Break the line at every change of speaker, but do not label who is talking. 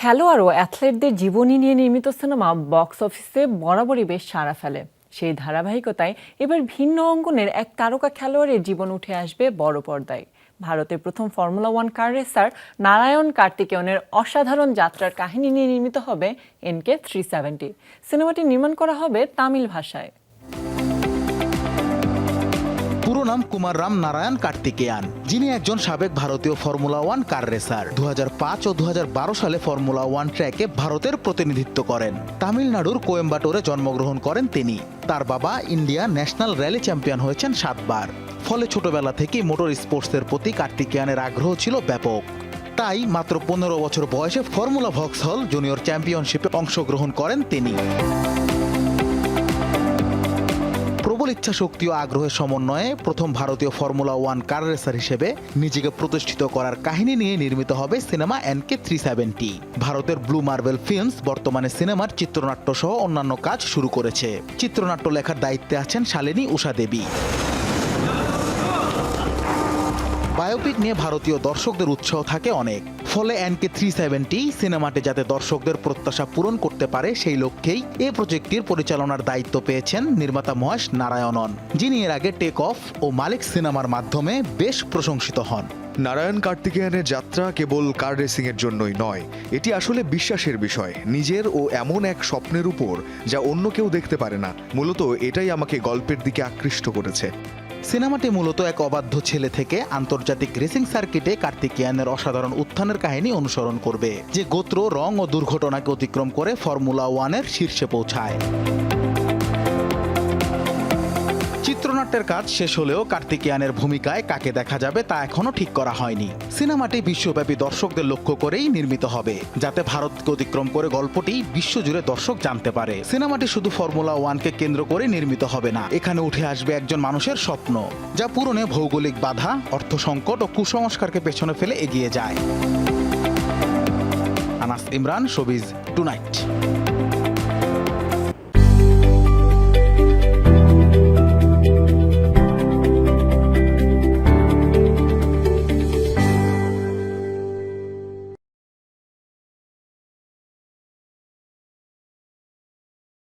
খেলোয়াড় ও অ্যাথলেটদের জীবনী নিয়ে নির্মিত সিনেমা বক্স অফিসে বরাবরই বেশ সাড়া ফেলে। সেই ধারাবাহিকতায় এবার ভিন্ন অঙ্গনের এক তারকা খেলোয়াড়ের জীবন উঠে আসবে বড় পর্দায়। ভারতের প্রথম formula one car racer Narayan কার্তিকেয়নের অসাধারণ যাত্রার কাহিনী নিয়ে নির্মিত হবে এনকে থ্রি সেভেন্টি। সিনেমাটি নির্মাণ করা হবে তামিল ভাষায়।
নাম কুমার রাম নারায়ণ কার্তিকেয়ান। যিনি একজন সাবেক ভারতীয় ফর্মুলা ওয়ান কার রেসার দু হাজার পাঁচ ও দু হাজার বারো সালে ফর্মুলা ওয়ান ট্র্যাকে ভারতের প্রতিনিধিত্ব করেন। তামিলনাড়ুর কোয়েম্বাটোরে জন্মগ্রহণ করেন তিনি। তার বাবা ইন্ডিয়া ন্যাশনাল র্যালি চ্যাম্পিয়ন হয়েছেন সাতবার। ফলে ছোটবেলা থেকেই মোটর স্পোর্টসের প্রতি কার্তিকেয়ানের আগ্রহ ছিল ব্যাপক। তাই মাত্র পনেরো বছর বয়সে ফর্মুলা ভক্সহল জুনিয়র চ্যাম্পিয়নশিপে অংশগ্রহণ করেন তিনি। ইচ্ছা শক্তি ও আগ্রহের সমন্বয়ে প্রথম ভারতীয় ফর্মুলা ওয়ান কার রেসার হিসেবে নিজেকে প্রতিষ্ঠিত করার কাহিনী নিয়ে নির্মিত হবে সিনেমা এনকে থ্রি সেভেন্টি ভারতের ব্লু মার্বেল ফিল্মস বর্তমানে সিনেমার চিত্রনাট্য সহ অন্যান্য কাজ শুরু করেছে। চিত্রনাট্য লেখার দায়িত্বে আছেন শালিনী উষা দেবী। বায়োপিক নিয়ে ভারতীয় দর্শকদের উৎসাহ থাকে অনেক। ফলে এনকে থ্রি সেভেন্টি সিনেমাটি যাতে দর্শকদের প্রত্যাশা পূরণ করতে পারে সেই লক্ষ্যেই এ প্রজেক্টটির পরিচালনার দায়িত্ব পেয়েছেন নির্মাতা মহেশ নারায়ণন, যিনি এর আগে টেক অফ ও মালিক সিনেমার মাধ্যমে বেশ প্রশংসিত হন।
নারায়ণ কার্তিকেয়ানের যাত্রা কেবল কার রেসিং এর জন্যই নয়, এটি আসলে বিশ্বাসের বিষয়, নিজের ও এমন এক স্বপ্নের উপর, যা অন্য কেউ দেখতে পারে না। মূলত এটাই আমাকে গল্পের দিকে আকৃষ্ট করেছে।
সিনেমাটি মূলত এক অবাধ্য ছেলে থেকে আন্তর্জাতিক রেসিং সার্কিটে কার্তিকিয়ানের অসাধারণ উত্থানের কাহিনী অনুসরণ করবে, যে গোত্র, রং ও দুর্ঘটনাকে অতিক্রম করে ফর্মুলা ওয়ানের শীর্ষে পৌঁছায়। চিত্রনাট্যের কাজ শেষ হলেও কার্তিকেয়ানের ভূমিকায় কাকে দেখা যাবে তা এখনও ঠিক করা হয়নি। সিনেমাটি বিশ্বব্যাপী দর্শকদের লক্ষ্য করেই নির্মিত হবে, যাতে ভারতকে অতিক্রম করে গল্পটি বিশ্বজুড়ে দর্শক জানতে পারে। সিনেমাটি শুধু ফর্মুলা ওয়ানকে কেন্দ্র করে নির্মিত হবে না, এখানে উঠে আসবে একজন মানুষের স্বপ্ন, যা পূরণে ভৌগোলিক বাধা, অর্থ সংকট ও কুসংস্কারকে পেছনে ফেলে এগিয়ে যায়। Anas Imran, showbiz tonight.